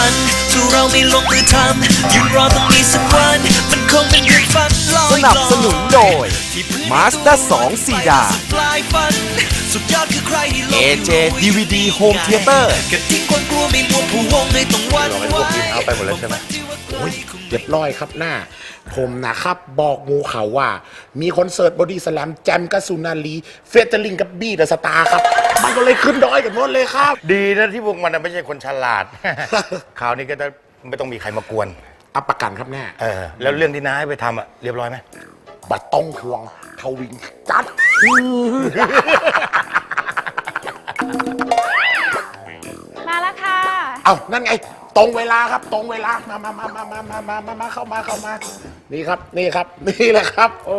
ฝันสู้เราไม่ลงมือทำหยุดรอต้องมีสักวัน มันคงเป็นเพียงฝันลอยสนับสนุนโดยที่พื้น Mazda 2ซีดา ปลายฝัน สุดยอดคือใครที่ลง AJ DVD Home Theater กระทิ้งความกลัวไม่มัวผู้วงในต้องหวันเราเป็นพวกกินเอาไปหมดแล้วใช่ไหม โอ้ยเรียบร้อยครับหน้า ผมนะครับบอกงูเขาว่า มีคอนเสิร์ตบอดี้สแลมแจมกับสุนารีเฟเจอริงกับบี้เดอะสตาร์ครับ มันก็เลยขึ้นดอยกันหมดเลยครับ ดีนะที่พวกมันน่ะไม่ใช่คนฉลาด คราวนี้ก็จะไม่ต้องมีใครมากวน อับประกันครับแน่เออ แล้วเรื่องที่น้าให้ไปทำอะเรียบร้อยไหม บัตรต้องทวงทวิงจัด มาแล้วค่ะ เอ้านั่นไง ตรงเวลาครับ ตรงเวลา มามามามามามามามามาเข้ามา เข้ามา นี่ครับ นี่ครับ นี่แหละครับ โอ้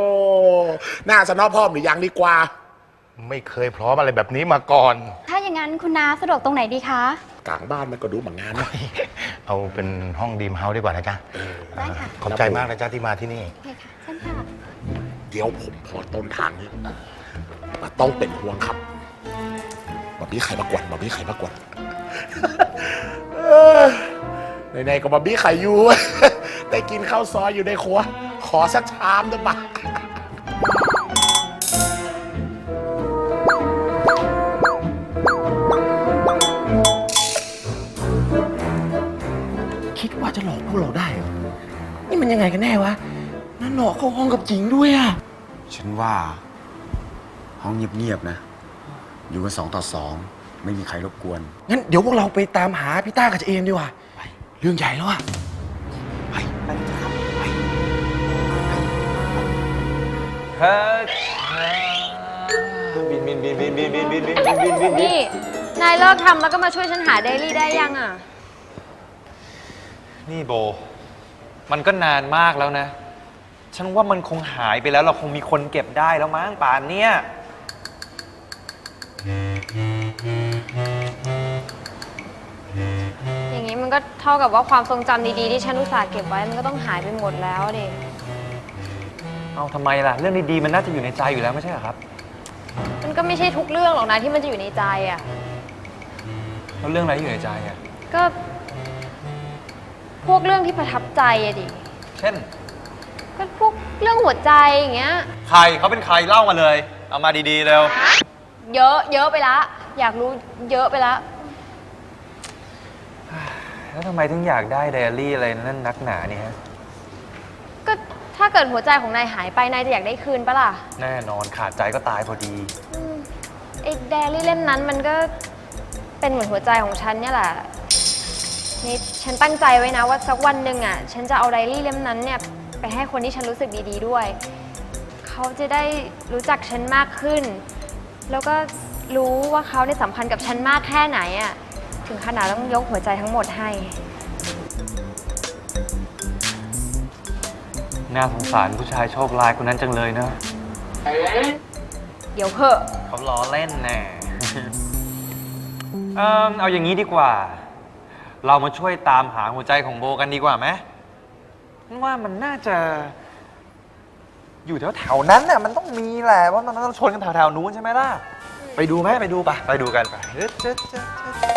หน้าสนอพร้อมหรือยังดีกว่า ไม่เคยพร้อมอะไรแบบนี้มาก่อน ถ้าอย่างนั้นคุณน้าสะดวกตรงไหนดีคะ กลางบ้านมันก็ดูเหมือนงานนะ เอาเป็นห้องดีมเฮาส์ดีกว่านะจ๊ะได้ค่ะ ขอบใจมากนะจ๊ะที่มาที่นี่ โอเคค่ะเช่นค่ะ เดี๋ยวผมพอต้นทางนี้มาต้องเป็นห่วงครับบอบบี้ไข่มากวนบอบบี้ไข่มากวนเออในๆก็บอบบี้ไข่อยู่ ได้กินข้าวซอยอยู่ในครัว ขอสักชามได้ปะคิ ยังไงกันแน่วะนั่นหลอกเข้าห้องกับจิงด้วยอะฉันว่า ห้องเงียบๆนะ อยู่กันสองต่อสองไม่มีใครรบกวน งั้นเดี๋ยวพวกเราไปตามหาพี่ต้ากับเจเอมดีกว่าไปเรื่องใหญ่แล้วอะไปไปครับไปบินบินบินบินบินบินบินบินบินบินบินนี่ นายเลิกทำแล้วก็มาช่วยฉันหาเดลี่ได้ยังอะ นี่โบ มันก็นานมากแล้วนะ ฉันว่ามันคงหายไปแล้ว เราคงมีคนเก็บได้แล้วมั้งป่านเนี้ยอย่างนี้มันก็เท่ากับว่าความทรงจำดีๆ ที่ฉันอุตส่าห์เก็บไว้ มันก็ต้องหายไปหมดแล้วเด็เอาทำไมล่ะ เรื่องดีๆมันน่าจะอยู่ในใจอยู่แล้วไม่ใช่เหรอครับ มันก็ไม่ใช่ทุกเรื่องหรอกนะที่มันจะอยู่ในใจอะ แล้วเรื่องอะไรที่อยู่ในใจอะ ก็พ วกเรื่องที่ประทับใจอะดิ เช่น ก็พวกเรื่องหัวใจอย่างเงี้ย ใครเขาเป็นใครเล่ามาเลย เอามาดีๆเร็ว เยอะเยอะไปละ อยากรู้เยอะไปละ แล้วทำไมถึงอยากได้ไดอารี่อะไรนั่นนักหนาเนี่ยฮะก็ถ้าเกิดหัวใจของนายหายไปนายจะอยากได้คืนปะล่ะแน่นอนขาดใจก็ตายพอดี อืมไอ้ไดอารี่เล่มนั้นมันก็เป็นเหมือนหัวใจของฉันเนี่ยแหละ นี่ฉันตั้งใจไว้นะว่าสักวันหนึ่งอะ ฉันจะเอาไดอารี่เล่มนั้นเนี่ยไปให้คนที่ฉันรู้สึกดีๆด้วย เขาจะได้รู้จักฉันมากขึ้น แล้วก็รู้ว่าเขาได้สำคัญกับฉันมากแค่ไหนอะ ถึงขนาดต้องยกหัวใจทั้งหมดให้ น่าสงสารผู้ชายโชคร้ายคนนั้นจังเลยเนอะเดี๋ยวเถอะเขาล้อเล่นแน่ เอมเอาอย่างนี้ดีกว่า เรามาช่วยตามหาหัวใจของโบกันดีกว่าไหมฉันว่ามันน่าจะ อยู่แถวแถวๆนั้นน่ะมันต้องมีแหละว่ามันต้องชนกันแถวแถวๆนู้นใช่ไหมล่ะ ไปดูไหมไปดูปะไปดูกันไปเจ๊เจ๊เจ๊เจ๊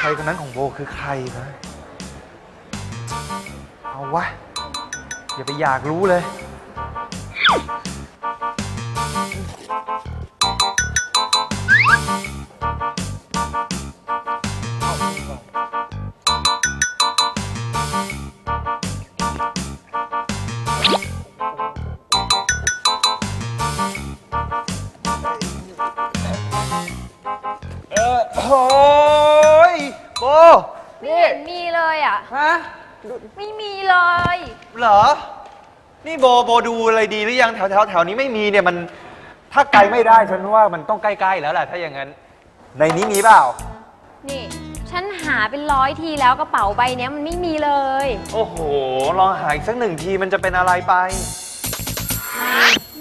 ใครคนนั้นของโบคือใครนะเอาวะอย่าไปอยากรู้เลย อะ ฮะ ไม่มีเลย เหรอ นี่โบโบดูอะไรดีหรือยังแถวแถวแถวนี้ไม่มีเนี่ยมัน ถ้าไกลไม่ได้ฉันว่ามันต้องใกล้ๆแล้วแหละถ้าอย่างนั้น ในนี้มีเปล่า นี่ ฉันหาเป็นร้อยทีแล้วกระเป๋าใบเนี้ยมันไม่มีเลย โอ้โห ลองหาอีกสักหนึ่งทีมันจะเป็นอะไรไป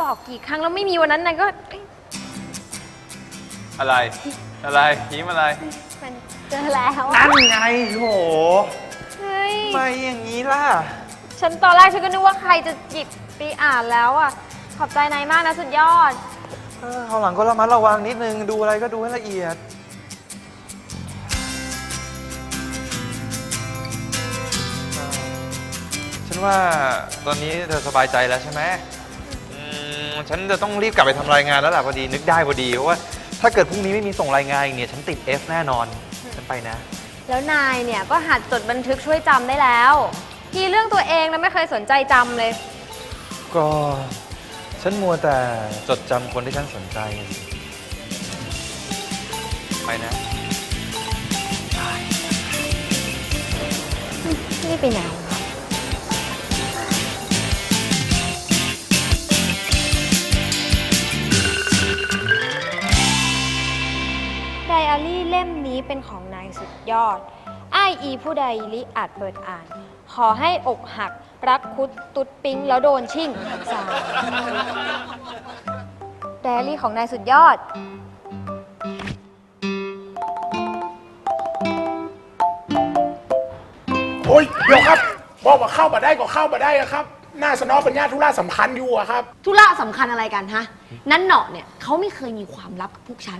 บอกกี่ครั้งแล้วไม่มีวันนั้นนายก็เอ้ยอะไร อะไรยิ้มอะไร มันเจอแล้วอะนั่นไงโอ้โห เฮ้ยไม่อย่างนี้ล่ะ ฉันตอนแรกฉันก็นึกว่าใครจะหยิบไปอ่านแล้วอะ ขอบใจนายมากนะสุดยอด เออคราวหลังก็ระมัดระวังนิดนึง ดูอะไรก็ดูให้ละเอียดเอ่อฉันว่าตอนนี้เธอสบายใจแล้วใช่ไหมอืมฉันจะต้องรีบกลับไปทำรายงานแล้วล่ะพอดีนึกได้พอดีเพราะว่าถ้าเกิดพรุ่งนี้ไม่มีส่งรายงานอีกเนี่ยฉันติด F แน่นอน ฉันไปนะ แล้วนายเนี่ยก็หัดจดบันทึกช่วยจำได้แล้วทีเรื่องตัวเองนะไม่เคยสนใจจำเลย ก็ฉันมัวแต่จดจำคนที่ฉันสนใจ ไปนะ นี่ไปไหนวะไดอารี่เล่มนี้ เป็นของนายสุดยอด อ้ายอีผู้ใดลิอาจเปิดอ่าน ขอให้อกหัก รักคุดตุดปิ๊งแล้วโดนชิ่งสาวไดอารี่ของนายสุดยอด โอ้ยเดี๋ยวครับ บอกว่าเข้ามาได้ก็เข้ามาได้อะครับ หน้าสนอเป็นญาติธุระสำคัญอยู่อะครับ ธุระสำคัญอะไรกันฮะ นั้นเนาะเนี่ยเขาไม่เคยมีความลับกับพวกฉัน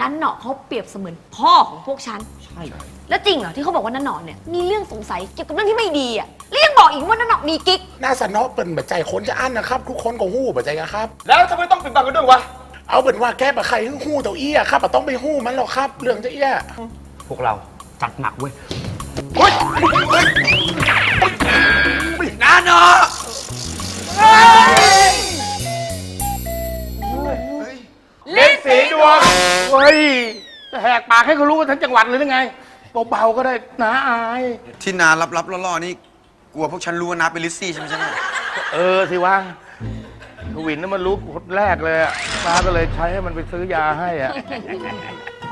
นั้นเนาะเขาเปรียบเสมือนพ่อของพวกฉัน ใช่ แล้วจริงเหรอที่เขาบอกว่านั้นเนาะเนี่ยมีเรื่องสงสัยเกี่ยวกับเรื่องที่ไม่ดีอะแล้วยังบอกอีกว่านั้นเนาะมีกิ๊ก หน้าสนอเป็นบัจใจคนจะอั้นนะครับ ทุกคนก็หู้บัจใจอะครับ แล้วทำไมต้องปิดบังกันด้วยวะ เอาเป็นว่าแก้ปะใครหึ่งหู้เต่าอี้อะครับอะต้องไปหู้มันหรอกครับ เรื่องจะเอี้ยพวกเราจัดหนักเว้ย เฮ้ยเฮ้ย น้าเนาะเล็กสีดวงเฮ้ยจะแหกปากให้เขารู้ว่าทั้งจังหวัดเลยหรือไงเบาๆก็ได้นะอาย ที่นาลับๆล่อๆนี่ กลัวพวกฉันรู้ว่านาเป็นลิซซี่ใช่ไหมใช่ไหมเออสิวะทวินนั่นมันรู้คนแรกเลยอะตาก็เลยใช้ให้มันไปซื้อยาให้อะ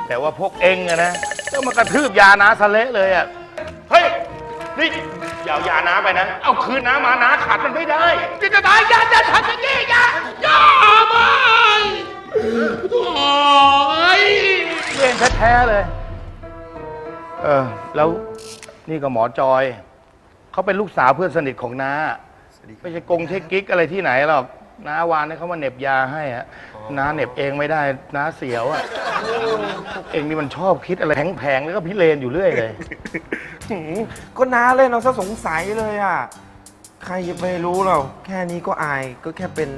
แต่ว่าพวกเองอะนะก็มากระทืบยานาสะเละเลยอะเฮ้ย นี่ อย่าเอายานาไปนะ เอาคืนน้ามาน้าขาดมันไม่ได้จะจะตายยาจะทำอย่างนี้ยายาไม่โอ้ยเวรแท้ๆเลย เออ แล้วนี่ก็หมอจอย เขาเป็นลูกสาวเพื่อนสนิทของน้า ไม่ใช่กงเทคกิ๊กอะไรที่ไหนหรอก น้าวานให้เขามาเหน็บยาให้อะน้าเหน็บเองไม่ได้ น้าเสียวอะพวกเองนี่มันชอบคิดอะไรแผงๆแล้วก็พิเรนอยู่เรื่อยเลย หืมก็น้าเล่นเราซะสงสัยเลยอะ ใครจะไปรู้เรา แค่นี้ก็อายก็แค่เป็น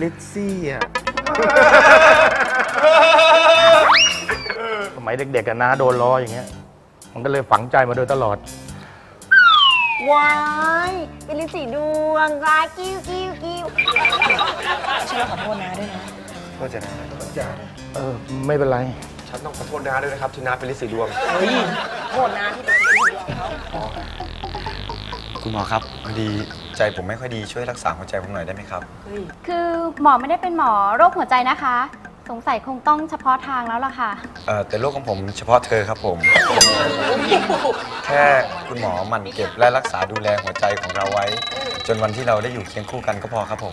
ลิซซี่อะ สมัยเด็กๆกันน้าโดนล้ออย่างเงี้ย มันก็เลยฝังใจมาโดยตลอด ว้ายเป็นลิ้นสีดวงร้ายกิ้วกิ้วกิ้วฉันขอโทษนะด้วยนะเออ ไม่เป็นไร ฉันต้องขอโทษนาด้วยนะครับที่นาเป็นลิซซี่ดวง โทษนะที่เป็น ลิ้นสีดวงเขาคุณหมอครับพอดีใจผมไม่ค่อยดีช่วยรักษาหัวใจผมหน่อยได้ไหมครับ คือหมอไม่ได้เป็นหมอโรคหัวใจนะคะ สงสัยคงต้องเฉพาะทางแล้วล่ะค่ะ เอ่อแต่โรคของผมเฉพาะเธอครับผม แค่คุณหมอหมันเก็บและรักษาดูแลหัวใจของเราไว้ จนวันที่เราได้อยู่เคียงคู่กันก็พอครับผม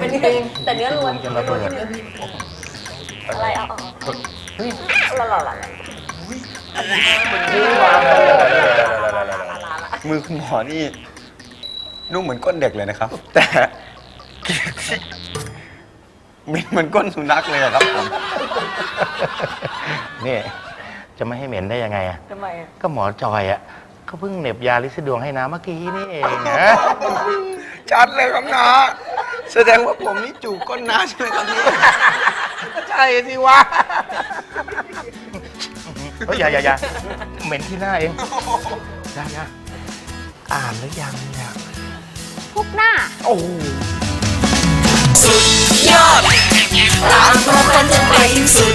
เป็นเพลงแต่เนื้อล้วนจะระเบิด อะไรเอาเอาเอาหล่อหล่อ มือคุณหมอนี่นุ่มเหมือนก้นเด็กเลยนะครับ แต่มีเหมือนก้นสุนัขเลยอะครับผมนี่จะไม่ให้เหม็นได้ยังไงอะทำไมอะก็หมอจอยอะเขาเพิ่งเหน็บยาลิซิดวงให้น้าเมื่อกี้นี่เองนะชัดเลยครับนาแสดงว่าผมนี่จูบก้นนาใช่ไหมครับพี่ใช่สิวะ เฮ้ยอย่าอย่าอย่าเหม็นที่หน้าเองอย่าอย่าอ่านหรือยังเนี่ยพุกหน้า โอ้สุดยอด ตามพวกมันจะไปให้สุด